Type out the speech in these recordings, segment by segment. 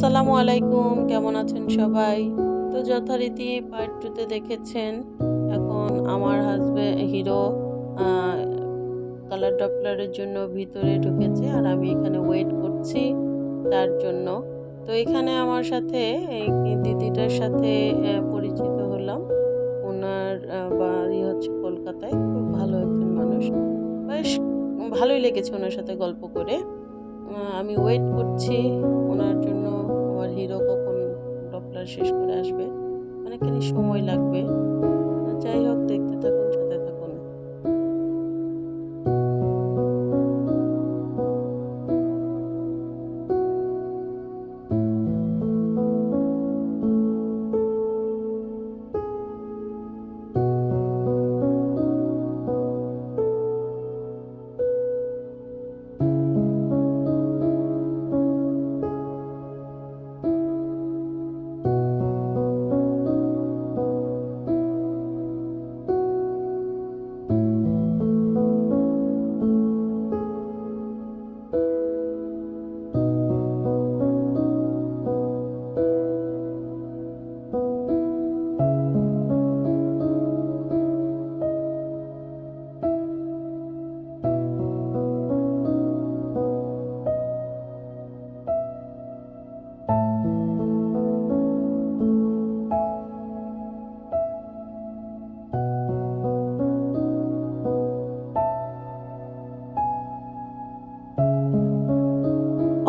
আসসালামু আলাইকুম, কেমন আছেন সবাই? তো যথারীতি পার্ট টুতে দেখেছেন, এখন আমার হাজব্যান্ড হিরো কালার ডপলারের জন্য ভিতরে ঢুকেছে আর আমি এখানে ওয়েট করছি তার জন্য। তো এখানে আমার সাথে, এই দিদিটার সাথে পরিচিত হলাম। ওনার বাড়ি হচ্ছে কলকাতায়, খুব ভালো একজন মানুষ। বেশ ভালোই লেগেছে ওনার সাথে গল্প করে। আমি ওয়েট করছি ওনার জন্য আমার হিরো কখন ডপলার শেষ করে আসবে? অনেকখানি সময় লাগবে। যাই হোক দেখতে থাকুন।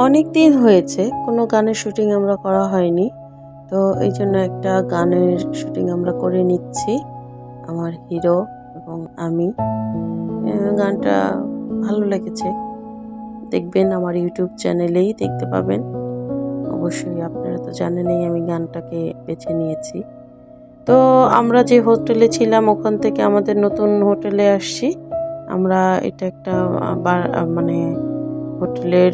অনেক দিন হয়েছে, কোনো গানের শুটিং আমরা করা হয়নি। তো এই জন্য একটা গানের শুটিং আমরা করে নিচ্ছি, আমার হিরো এবং আমি। গানটা ভালো লেগেছে। দেখবেন আমার ইউটিউব চ্যানেলেই দেখতে পাবেন। অবশ্যই আপনারা তো জানেনই আমি গানটাকে বেছে নিয়েছি। তো আমরা যে হোটেলে ছিলাম, ওখান থেকে আমাদের নতুন হোটেলে আসছি। আমরা এটা একটা মানে হোটেলের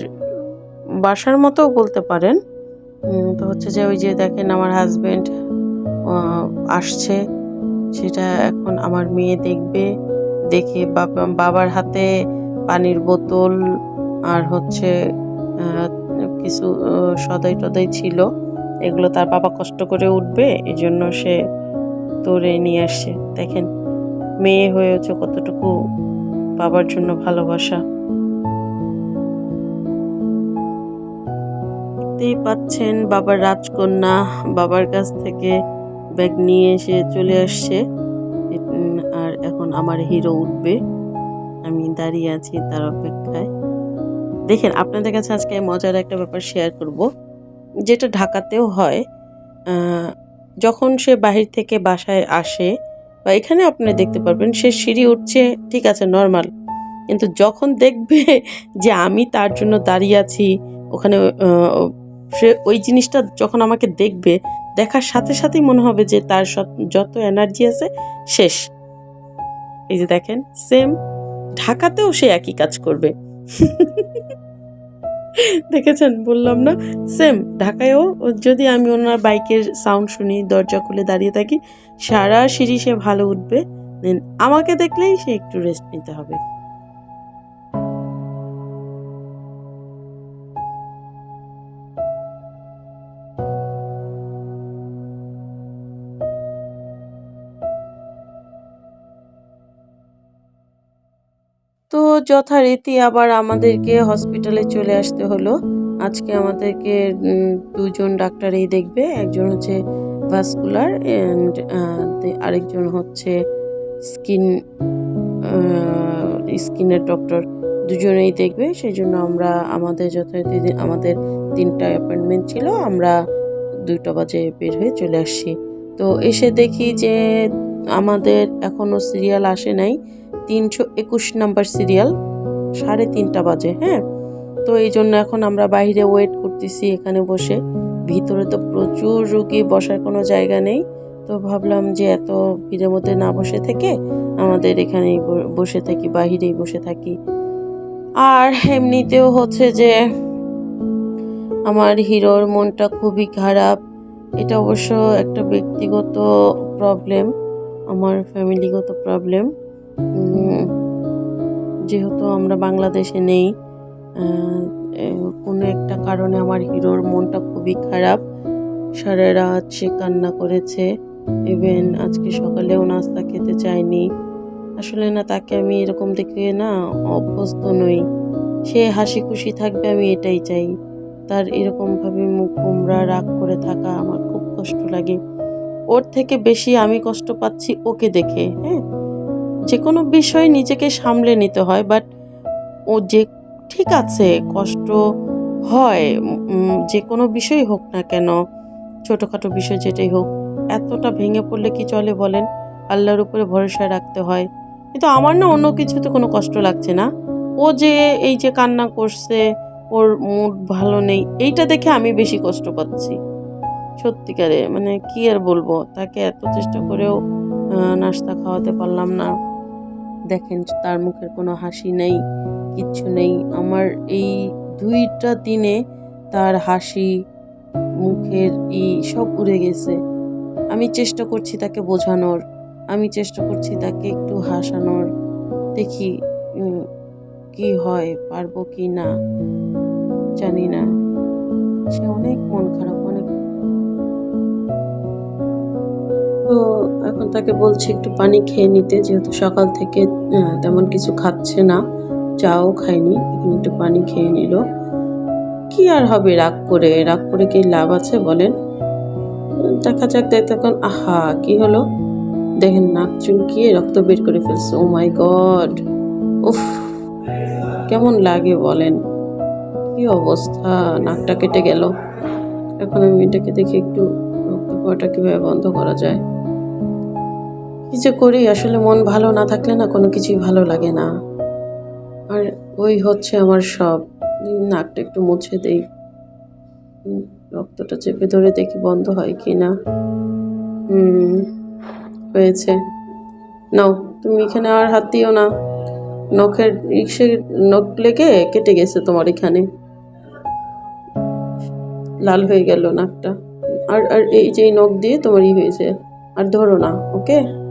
বাসার মতো বলতে পারেন। তো হচ্ছে যে ওই যে দেখেন আমার হাজবেন্ড আসছে। সেটা এখন আমার মেয়ে দেখবে, দেখে বাবা- বাবার হাতে পানির বোতল আর হচ্ছে কিছু সদাই টদাই ছিল। এগুলো তার বাবা কষ্ট করে উঠবে এই জন্য সে তোরে নিয়ে আসছে। দেখেন, মেয়ে হয়েছে কতটুকু বাবার জন্য ভালোবাসা। দেখতেই পাচ্ছেন বাবার রাজকন্যা বাবার কাছ থেকে ব্যাগ নিয়ে এসে চলে আসছে। আর এখন আমার হিরো উঠবে। আমি দাঁড়িয়ে আছি তার অপেক্ষায়। দেখেন, আপনাদের কাছে আজকে মজার একটা ব্যাপার শেয়ার করব। যেটা ঢাকাতেও হয় যখন সে বাহির থেকে বাসায় আসে, বা এখানে আপনি দেখতে পারবেন, সে সিঁড়ি উঠছে, ঠিক আছে নর্মাল কিন্তু যখন দেখবে যে আমি তার জন্য দাঁড়িয়ে আছি, ওখানে সে ওই জিনিসটা যখন আমাকে দেখবে, দেখার সাথে সাথেই মনে হবে যে তার যত এনার্জি আছে, শেষ। এই যে দেখেন সেম ঢাকাতেও সে একই কাজ করবে। দেখেছেন? বললাম না? সেম ঢাকায়ও যদি আমি ওনার বাইকের সাউন্ড শুনি, দরজা খুলে দাঁড়িয়ে থাকি, সারা সিঁড়ি সে ভালো উঠবে দেন আমাকে দেখলেই সে একটু রেস্ট নিতে হবে। যথারীতি আবার আমাদেরকে হসপিটালে চলে আসতে হলো। আজকে আমাদেরকে দুজন ডাক্তারই দেখবে। একজন হচ্ছে ভাস্কুলার অ্যান্ড আরেকজন হচ্ছে স্কিন স্কিনের ডক্টর দুজনেই দেখবে। সেই জন্য আমরা আমাদের যথারীতি আমাদের তিনটা অ্যাপয়েন্টমেন্ট ছিল। আমরা দুটো বাজে বের হয়ে চলে আসছি। তো এসে দেখি যে আমাদের এখনও সিরিয়াল আসে নাই। তিনশো একুশ নাম্বার সিরিয়াল, সাড়ে তিনটা বাজে হ্যাঁ? তো এই জন্য এখন আমরা বাইরে ওয়েট করতেছি এখানে বসে। ভিতরে তো প্রচুর রুগী, বসার কোনো জায়গা নেই। তো ভাবলাম যে এত ভিড়ের মধ্যে না বসে থেকে আমাদের এখানেই বসে থাকি, বাহিরেই বসে থাকি। আর এমনিতেও হচ্ছে যে আমার হিরোর মনটা খুবই খারাপ। এটা অবশ্য একটা ব্যক্তিগত প্রবলেম আমার ফ্যামিলিগত প্রবলেম যেহেতু আমরা বাংলাদেশে নেই কোনো একটা কারণে আমার হিরোর মনটা খুবই খারাপ। সারা রাত সে কান্না করেছে। ইভেন আজকে সকালেও নাস্তা খেতে চায়নি। আসলে না, তাকে আমি এরকম দেখে না অভ্যস্ত নই। সে হাসি খুশি থাকবে, আমি এটাই চাই। তার এরকমভাবে মুখ কুমড়া রাগ করে থাকা আমার খুব কষ্ট লাগে। ওর থেকে বেশি আমি কষ্ট পাচ্ছি ওকে দেখে হ্যাঁ? যে কোনো বিষয় নিজেকে সামলে নিতে হয় বাট ও যে ঠিক আছে, কষ্ট হয় যে কোনো বিষয় হোক না কেন, ছোটোখাটো বিষয় যেটাই হোক, এতটা ভেঙে পড়লে কি চলে বলেন? আল্লাহর উপরে ভরসা রাখতে হয়। কিন্তু আমার না অন্য কিছুতে কোনো কষ্ট লাগছে না। ও যে এই যে কান্না করছে, ওর মুড ভালো নেই, এইটা দেখে আমি বেশি কষ্ট পাচ্ছি। সত্যিকারে মানে কি আর বলব? তাকে এত চেষ্টা করেও নাস্তা খাওয়াতে পারলাম না। দেখেন তার মুখের কোনো হাসি নেই, কিচ্ছু নেই। আমার এই দুইটা দিনে তার হাসি, মুখের ই সব উড়ে গেছে। আমি চেষ্টা করছি তাকে বোঝানোর, আমি চেষ্টা করছি তাকে একটু হাসানোর, দেখি কি হয়, পারব কি না, জানি না। সে অনেক মন খারাপ তো এখন তাকে বলছি একটু পানি খেয়ে নিতে, যেহেতু সকাল থেকে তেমন কিছু খাচ্ছে না, চাও খায়নি, এখন একটু পানি খেয়ে নিল। কি আর হবে রাগ করে রাগ করে কি লাভ আছে বলেন? দেখা যাক তাই তখন আহা, কি হলো? দেখেন নাক চুলকিয়ে রক্ত বের করে ফেলছে, ও মাই গড! উফ, কেমন লাগে বলেন? কি অবস্থা, নাকটা কেটে গেল। এখন আমি এটাকে দেখে একটু রক্ত পড়াটা কীভাবে বন্ধ করা যায়? কি যে করি, আসলে মন ভালো না থাকলে না কোনো কিছুই ভালো লাগে না। আর ওই হচ্ছে আমার সব। নাকটা একটু মুছে দেই। রক্তটা চেপে ধরে দেখি বন্ধ হয় কি না হুম, হয়েছে। নাও, তুমি এখানে আর হাত দিও না। নখের রিক্সে নখ লেগে কেটে গেছে তোমার এখানে। লাল হয়ে গেল নাকটা। আর আর এই যে নখ দিয়ে তোমারই হয়েছে। আর ধরো না, ওকে?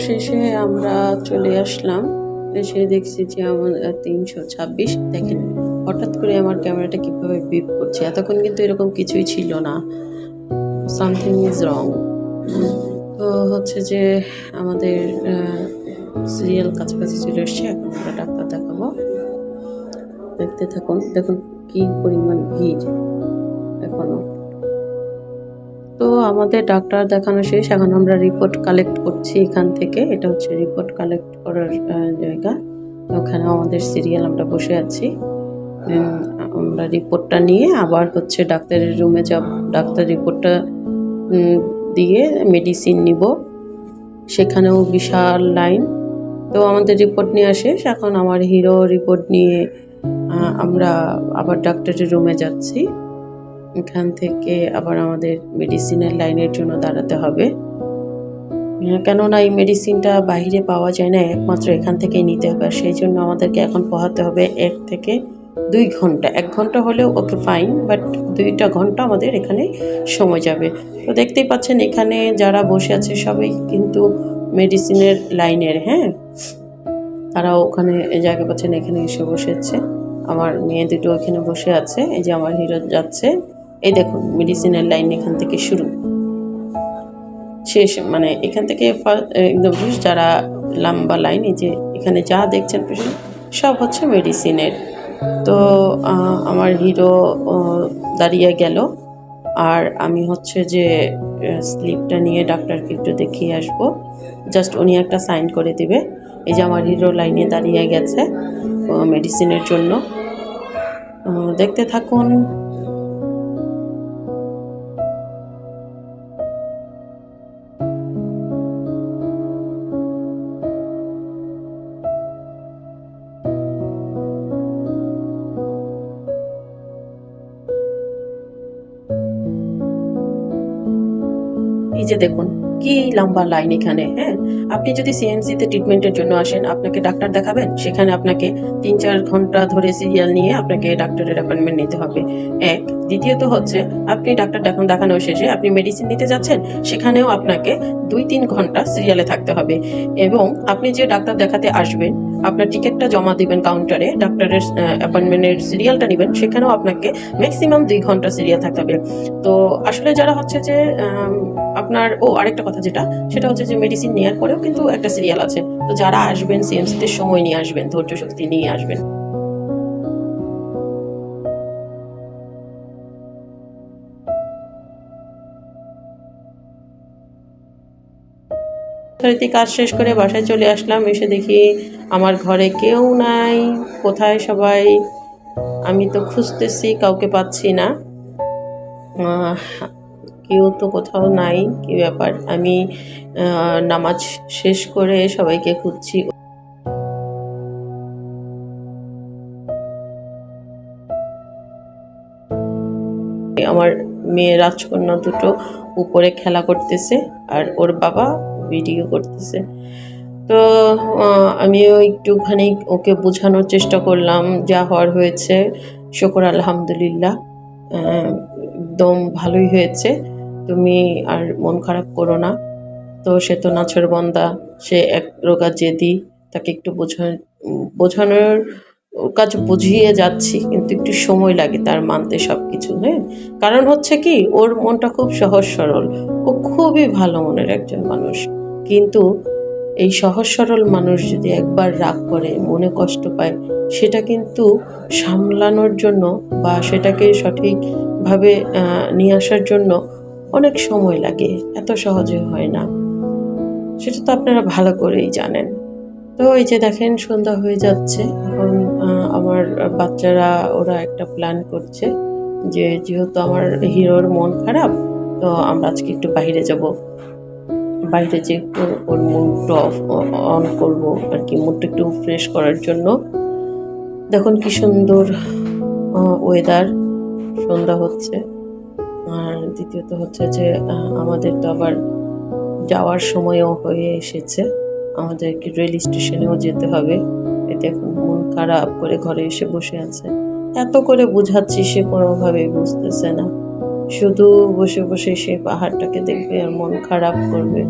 অবশেষে আমরা চলে আসলাম। এসে দেখছি যে আমার তিনশো ছাব্বিশ। দেখেন, হঠাৎ করে আমার ক্যামেরাটা কীভাবে বিপ করছে। এতক্ষণ কিন্তু এরকম কিছুই ছিল না। সামথিং ইজ রং তো হচ্ছে যে আমাদের সিরিয়াল কাছাকাছি চলে এসছে। এখন আমরা ডাক্তার দেখাবো। দেখতে থাকুন। দেখুন কী পরিমাণ ভিড় এখনও। তো আমাদের ডাক্তার দেখানো শেষ, এখন আমরা রিপোর্ট কালেক্ট করছি এখান থেকে। এটা হচ্ছে রিপোর্ট কালেক্ট করার জায়গা। ওখানে আমাদের সিরিয়াল আমরা বসে আছি। আমরা রিপোর্টটা নিয়ে আবার হচ্ছে ডাক্তারের রুমে যাব। ডাক্তার রিপোর্টটা দিয়ে মেডিসিন নিব। সেখানেও বিশাল লাইন তো আমাদের রিপোর্ট নিয়ে শেষ। এখন আমার হিরো রিপোর্ট নিয়ে আমরা আবার ডাক্তারের রুমে যাচ্ছি। এখান থেকে আবার আমাদের মেডিসিনের লাইনের জন্য দাঁড়াতে হবে। কেননা এই মেডিসিনটা বাইরে পাওয়া যায় না, একমাত্র এখান থেকেই নিতে হবে। আর সেই জন্য আমাদেরকে এখন পোহাতে হবে এক থেকে দুই ঘণ্টা। এক ঘণ্টা হলেও ওকে ফাইন বাট দুইটা ঘণ্টা আমাদের এখানে সময় যাবে। তো দেখতেই পাচ্ছেন এখানে যারা বসে আছে সবাই কিন্তু মেডিসিনের লাইনের হ্যাঁ? তারা ওখানে জায়গা পাচ্ছেন, এখানে এসে বসেছে। আমার মেয়ে দুটো ওখানে বসে আছে, এই যে আমার হিরো যাচ্ছে। এই দেখুন মেডিসিনের লাইন এখান থেকে শুরু। শেষ মানে এখান থেকে একদম যারা লম্বা লাইন এই যে এখানে যা দেখছেন পেশেন্ট, সব হচ্ছে মেডিসিনের তো আমার হিরো দাঁড়িয়ে গেল। আর আমি হচ্ছে যে স্লিপটা নিয়ে ডাক্তারকে একটু দেখিয়ে আসব। জাস্ট উনি একটা সাইন করে দিবে। এই যে আমার হিরো লাইনে দাঁড়িয়ে গেছে মেডিসিনের জন্য। দেখতে থাকুন। দেখুন, কি লম্বা লাইন এখানে হ্যাঁ? আপনি যদি সিএমসিতে ট্রিটমেন্টের জন্য আসেন, আপনাকে ডাক্তার দেখাবেন, সেখানে আপনাকে তিন চার ঘণ্টা ধরে সিরিয়াল নিয়ে আপনাকে ডাক্তারের অ্যাপয়েন্টমেন্ট নিতে হবে। এক দ্বিতীয়ত হচ্ছে, আপনি ডাক্তার দেখান দেখানো শেষে আপনি মেডিসিন নিতে যাচ্ছেন, সেখানেও আপনাকে দুই তিন ঘণ্টা সিরিয়ালে থাকতে হবে। এবং আপনি যে ডাক্তার দেখাতে আসবেন, আপনার টিকিটটা জমা দিবেন কাউন্টারে ডাক্তারের অ্যাপয়েন্টমেন্টের সিরিয়ালটা নেবেন, সেখানেও আপনাকে ম্যাক্সিমাম দুই ঘণ্টা সিরিয়াল থাকতে হবে। তো আসলে যারা হচ্ছে যে আপনার, ও আরেকটা কথা যেটা, সেটা হচ্ছে যে মেডিসিন নেওয়ার পরেও কিন্তু একটা সিরিয়াল আছে। তো যারা আসবেন সিএমসিতে সময় নিয়ে আসবেন, ধৈর্য শক্তি নিয়ে আসবেন। যথারীতি কাজ শেষ করে বাসায় চলে আসলাম। এসে দেখি আমার ঘরে কেউ নাই। কোথায় সবাই? আমি তো খুঁজতেছি, কাউকে পাচ্ছি না। কেউ তো কোথাও নাই, কি ব্যাপার? আমি নামাজ শেষ করে সবাইকে খুঁজছি। আমার মেয়ে রাজকন্যা দুটো উপরে খেলা করতেছে, আর ওর বাবা ভিডিও করতেছে। তো আমিও একটুখানি ওকে বোঝানোর চেষ্টা করলাম যা হওয়ার হয়েছে। শুকর আলহামদুলিল্লাহ একদম ভালোই হয়েছে। তুমি আর মন খারাপ করো না। তো সে তো নাছর বন্দা, সে এক রোগা জেদি, তাকে একটু বোঝা, বোঝানোর কাজ বুঝিয়ে যাচ্ছি, কিন্তু একটু সময় লাগে তার মানতে সব কিছু হ্যাঁ? কারণ হচ্ছে কি, ওর মনটা খুব সহজ সরল। ও খুবই ভালো মনের একজন মানুষ। কিন্তু এই সহজ সরল মানুষ যদি একবার রাগ করে, মনে কষ্ট পায়, সেটা কিন্তু সামলানোর জন্য বা সেটাকে সঠিকভাবে নিয়ে আসার জন্য অনেক সময় লাগে। এত সহজে হয় না। সেটা তো আপনারা ভালো করেই জানেন। তো এই যে দেখেন, সন্ধ্যা হয়ে যাচ্ছে। এখন আমার বাচ্চারা, ওরা একটা প্ল্যান করছে যে, যেহেতু আমার হিরোর মন খারাপ, তো আমরা আজকে একটু বাইরে যাব। বাইরে যে ওর মুডটা অফ অন করব আর কি মুডটা একটু ফ্রেশ করার জন্য। দেখুন কি সুন্দর ওয়েদার সন্ধ্যা হচ্ছে। আর দ্বিতীয়ত হচ্ছে যে আমাদের তো আবার যাওয়ার সময়ও হয়ে এসেছে। আমাদেরকে রেল স্টেশনেও যেতে হবে। এতে এখন মন খারাপ করে ঘরে এসে বসে আছে। এত করে বুঝাচ্ছি সে কোনোভাবেই বুঝতেছে না। শুধু বসে বসে সে পাহাড়টাকে দেখবে আর মন খারাপ করবে।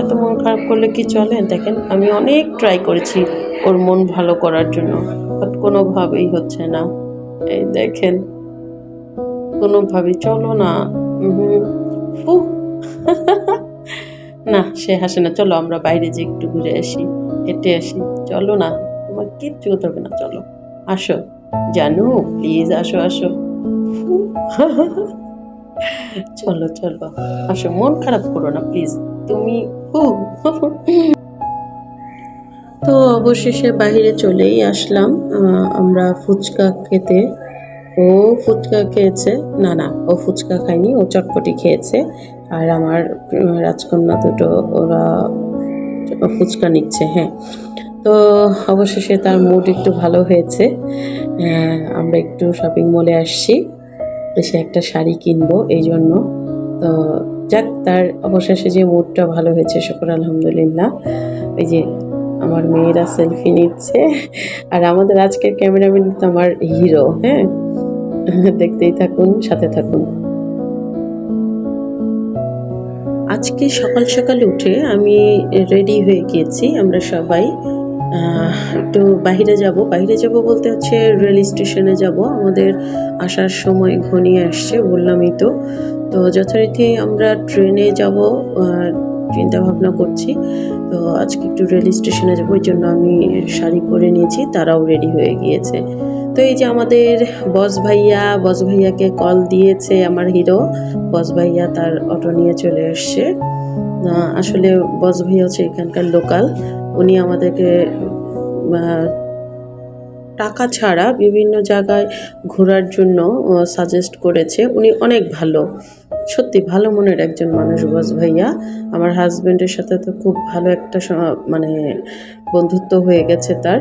এত মন খারাপ করলে কি চলে? দেখেন, আমি অনেক ট্রাই করেছি ওর মন ভালো করার জন্য বাট কোনোভাবেই হচ্ছে না। এই দেখেন, কোনোভাবেই, চলো না। ফু। না, সে হাসে না, চলো আমরা বাইরে যে একটু ঘুরে আসি, হেঁটে আসি। চলো না, তোমার কিচ্ছু করতে হবে না, চলো। আসো। জানো প্লিজ আসো আসো। চলো চলো। আসো, মন খারাপ করো না প্লিজ তুমি। তো অবশেষে বাইরে চলেই আসলাম। আমরা ফুচকা খেতে। ও ফুচকা খেয়েছে। না না, ও ফুচকা খায়নি, ও চটপটি খেয়েছে। আর আমার রাজকন্যা দুটো, ওরা ফুচকা নিচ্ছে হ্যাঁ। তো অবশেষে তার মুড একটু ভালো হয়েছে। আমরা একটু শপিং মলে আসছি। এসে একটা শাড়ি কিনবো, এই জন্য। তো যাক, তার অবশেষে যে মুডটা ভালো হয়েছে, শুকর আলহামদুলিল্লাহ। এই যে আমার মেয়েরা সেলফি নিচ্ছে। আর আমাদের আজকের ক্যামেরাম্যান তো আমার হিরো হ্যাঁ? দেখতেই থাকুন, সাথে থাকুন। আজকে সকাল সকাল উঠে আমি রেডি হয়ে গিয়েছি, আমরা সবাই। একটু বাইরে যাব। বাইরে যাব বলতে হচ্ছে রেল স্টেশনে যাব। আমাদের আসার সময় ঘনিয়ে আসছে, বললামই তো। তো যথারীতি আমরা ট্রেনে যাব চিন্তা ভাবনা করছি। তো আজকে একটু রেল স্টেশনে যাব, ওই জন্য আমি শাড়ি পরে নিয়েছি, তারাও রেডি হয়ে গিয়েছে। তো এই যে আমাদের বস ভাইয়া, বস ভাইয়াকে কল দিয়েছে আমার হিরো বস ভাইয়া তার অটো নিয়ে চলে এসছে আসলে বস ভাইয়া হচ্ছে এখানকার লোকাল উনি আমাদেরকে টাকা ছাড়া বিভিন্ন জায়গায় ঘোরার জন্য সাজেস্ট করেছে। উনি অনেক ভালো। সত্যি ভালো মনের একজন মানুষ বস ভাইয়া। আমার হাজবেন্ডের সাথে তো খুব ভালো একটা মানে বন্ধুত্ব হয়ে গেছে তার।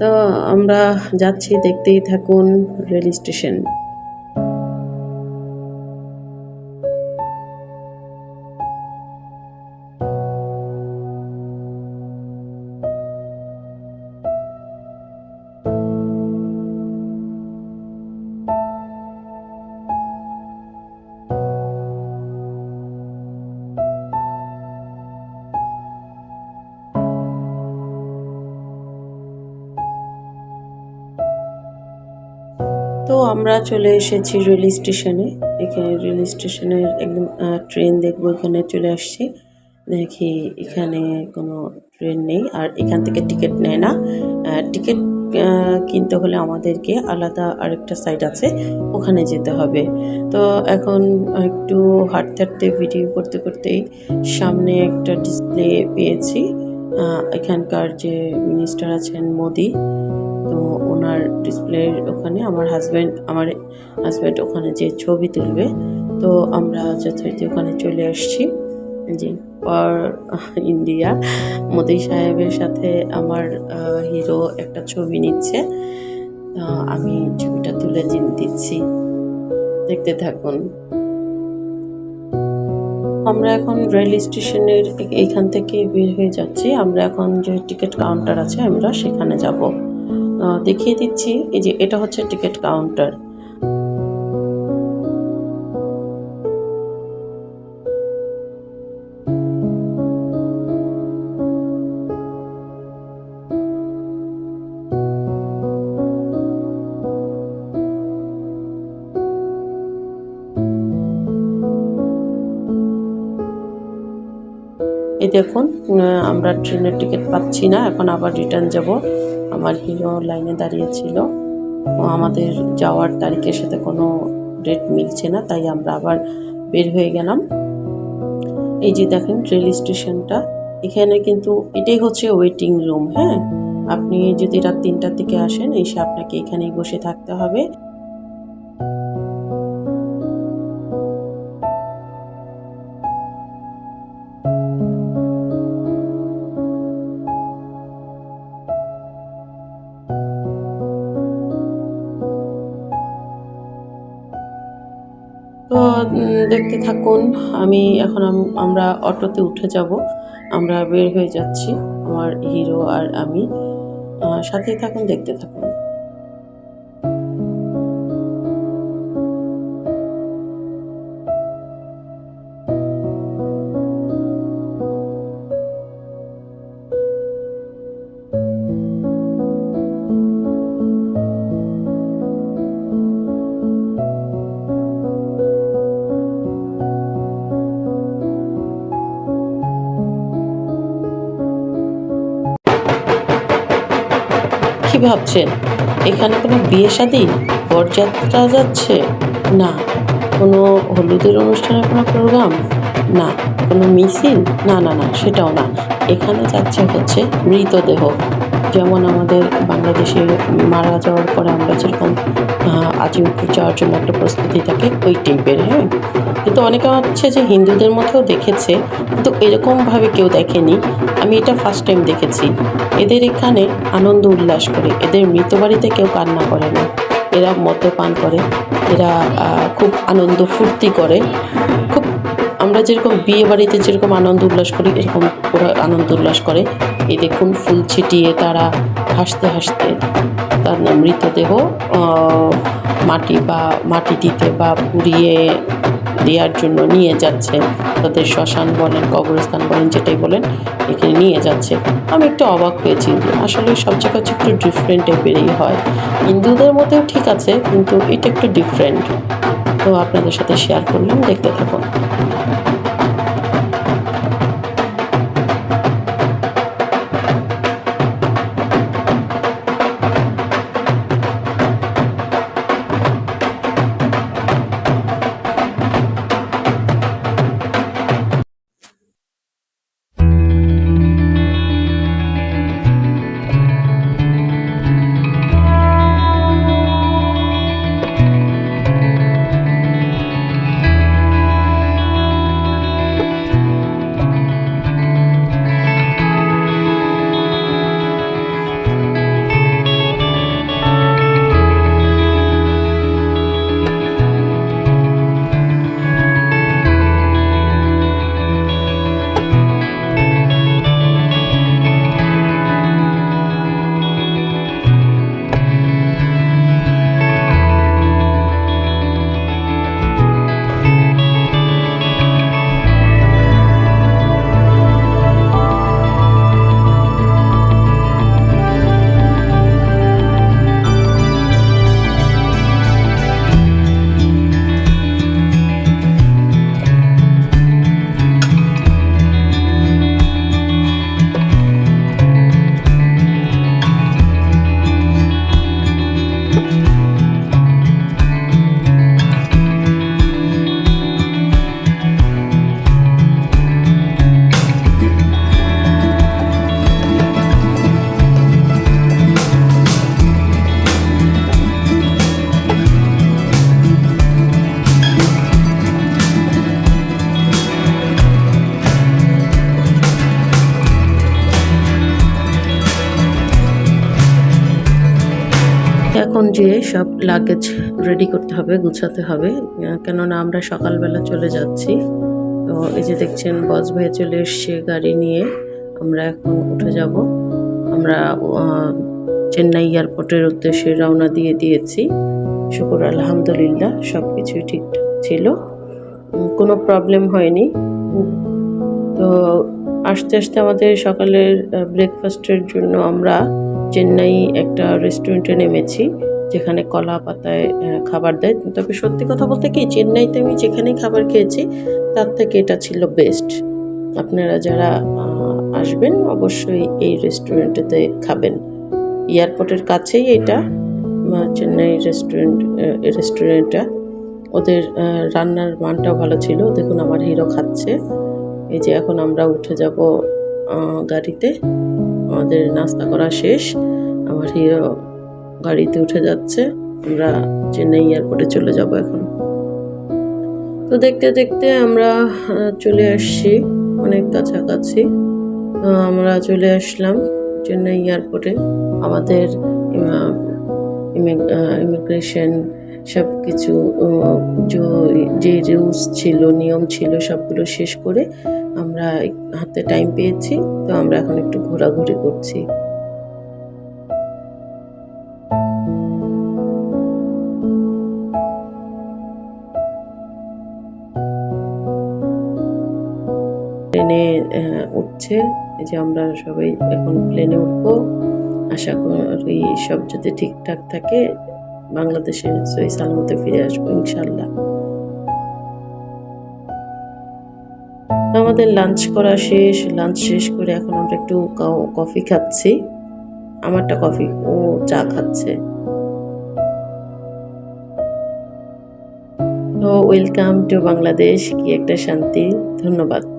তো আমরা যাচ্ছি, দেখতেই থাকুন রেল স্টেশন তো আমরা চলে এসেছি রেল স্টেশনে। এখানে রেল স্টেশনের একদম ট্রেন দেখব, এখানে চলে আসছি। দেখি এখানে কোনো ট্রেন নেই, আর এখান থেকে টিকিট নেয় না। টিকিট কিনতে হলে আমাদেরকে আলাদা আরেকটা সাইড আছে, ওখানে যেতে হবে। তো এখন একটু হাঁটতে হাঁটতে ভিডিও করতে করতেই সামনে একটা ডিসপ্লে পেয়েছি। এখানকার যে মিনিস্টার আছেন মোদি ডিসপ্লের ওখানে আমার হাজব্যান্ড আমার হাজব্যান্ড ওখানে যে ছবি তুলবে, তো আমরা যথারীতি ওখানে চলে আসছি। যে পর ইন্ডিয়া, মোদি সাহেবের সাথে আমার হিরো একটা ছবি নিচ্ছে। আমি ছবিটা তুলে দিচ্ছি। দেখতে থাকুন। আমরা এখন রেল স্টেশনের এ- এইখান থেকে বের হয়ে যাচ্ছি। আমরা এখন যে টিকিট কাউন্টার আছে, আমরা সেখানে যাব। দেখিয়ে দিচ্ছি। এই যে এটা হচ্ছে টিকিট কাউন্টার। এই দেখুন আমরা ট্রেনের টিকিট পাচ্ছি না, এখন আবার রিটার্ন যাব। আমার হিরো লাইনে দাঁড়িয়েছিল আমাদের যাওয়ার তারিখের সাথে কোনো ডেট মিলছে না, তাই আমরা আবার বের হয়ে গেলাম। এই যে দেখেন, রেল স্টেশনটা। এখানে কিন্তু এটাই হচ্ছে ওয়েটিং রুম হ্যাঁ? আপনি যদি রাত তিনটার দিকে আসেন, এসে আপনাকে এখানেই বসে থাকতে হবে। তো দেখতে থাকুন, আমি এখন আম- আমরা অটোতে উঠে যাব। আমরা বের হয়ে যাচ্ছি, আমার হিরো আর আমি। সাথেই থাকুন, দেখতে থাকুন। ভাবছেন, এখানে কোনো বিয়ে শাদি? বরযাত্রা যাচ্ছে? না। কোনো হলুদের অনুষ্ঠানের কোনো প্রোগ্রাম না। কোনো মিছিল? না না না, সেটাও না। এখানে যাচ্ছে হচ্ছে মৃতদেহ। যেমন আমাদের বাংলাদেশে মারা যাওয়ার পরে আমরা যেরকম আজিমপুর যাওয়ার জন্য একটা প্রস্তুতি থাকে, ওই টাইপের হ্যাঁ? কিন্তু অনেকে হচ্ছে যে হিন্দুদের মধ্যেও দেখেছে, কিন্তু এরকমভাবে কেউ দেখেনি। আমি এটা ফার্স্ট টাইম দেখেছি। এদের এখানে আনন্দ উল্লাস করে, এদের মৃত বাড়িতে কেউ কান্না করে না। এরা মদ্যপান করে, এরা খুব আনন্দ ফুর্তি করে। আমরা যেরকম বিয়ে বাড়িতে যেরকম আনন্দ উল্লাস করি, এরকম ওরা আনন্দ উল্লাস করে। এই দেখুন, ফুল ছিটিয়ে তারা হাসতে হাসতে তার মৃতদেহ মাটি বা মাটি দিতে বা পুড়িয়ে দেওয়ার জন্য নিয়ে যাচ্ছে। তাদের শ্মশান বলেন, কবরস্থান বলেন, যেটাই বলেন, এখানে নিয়ে যাচ্ছে। আমি একটু অবাক হয়েছি আসলে সব হচ্ছে একটু ডিফারেন্ট টাইপেরই হয়। হিন্দুদের মধ্যেও ঠিক আছে, কিন্তু এটা একটু ডিফারেন্ট তো আপনাদের সাথে শেয়ার করলাম দেখতে থাকুন। এখন যে সব লাগেজ রেডি করতে হবে, গুছাতে হবে কেননা আমরা সকালবেলা চলে যাচ্ছি। তো এই যে দেখছেন বস ভাই চলে এসছে গাড়ি নিয়ে। আমরা এখন উঠে যাব। আমরা চেন্নাই এয়ারপোর্টের উদ্দেশ্যে রওনা দিয়ে দিয়েছি। শুকুর, আলহামদুলিল্লাহ সব কিছুই ঠিকঠাক ছিল। কোনো প্রবলেম হয়নি। তো আস্তে আস্তে আমাদের সকালের ব্রেকফাস্টের জন্য আমরা চেন্নাই একটা রেস্টুরেন্টে নেমেছি, যেখানে কলা পাতায় খাবার দেয়। তবে সত্যি কথা বলতে কি, চেন্নাইতে আমি যেখানে খাবার খেয়েছি, তার থেকে এটা ছিল বেস্ট আপনারা যারা আসবেন, অবশ্যই এই রেস্টুরেন্টেতে খাবেন। এয়ারপোর্টের কাছেই এটা চেন্নাই রেস্টুরেন্ট রেস্টুরেন্টটা ওদের রান্নার মানটাও ভালো ছিল। দেখুন, আমার হিরো খাচ্ছে। এই যে এখন আমরা উঠে যাব গাড়িতে। আমাদের নাস্তা করা শেষ। আমার হিরো গাড়িতে উঠে যাচ্ছে। আমরা চেন্নাই এয়ারপোর্টে চলে যাব এখন। তো দেখতে দেখতে আমরা চলে আসছি। অনেক কাছাকাছি। আমরা চলে আসলাম চেন্নাই এয়ারপোর্টে। আমাদের ইমিগ্রেশন সব কিছু যে- রুলস ছিল, নিয়ম ছিল, সবগুলো শেষ করে আমরা হাতে টাইম পেয়েছি। তো আমরা এখন একটু ঘোরাঘুরি করছি। প্লেনে উঠছে। যে আমরা সবাই এখন প্লেনে উঠবো। আশা করি সব যদি ঠিকঠাক থাকে বাংলাদেশে সই সালামতে ফিরে আসব ইনশাল্লাহ আমাদের লাঞ্চ করা শেষ লাঞ্চ শেষ করে এখন আমরা একটু কফি খাচ্ছি। আমারটা কফি ও চা খাচ্ছে। ওয়েলকাম টু বাংলাদেশ, কি একটা শান্তি। ধন্যবাদ।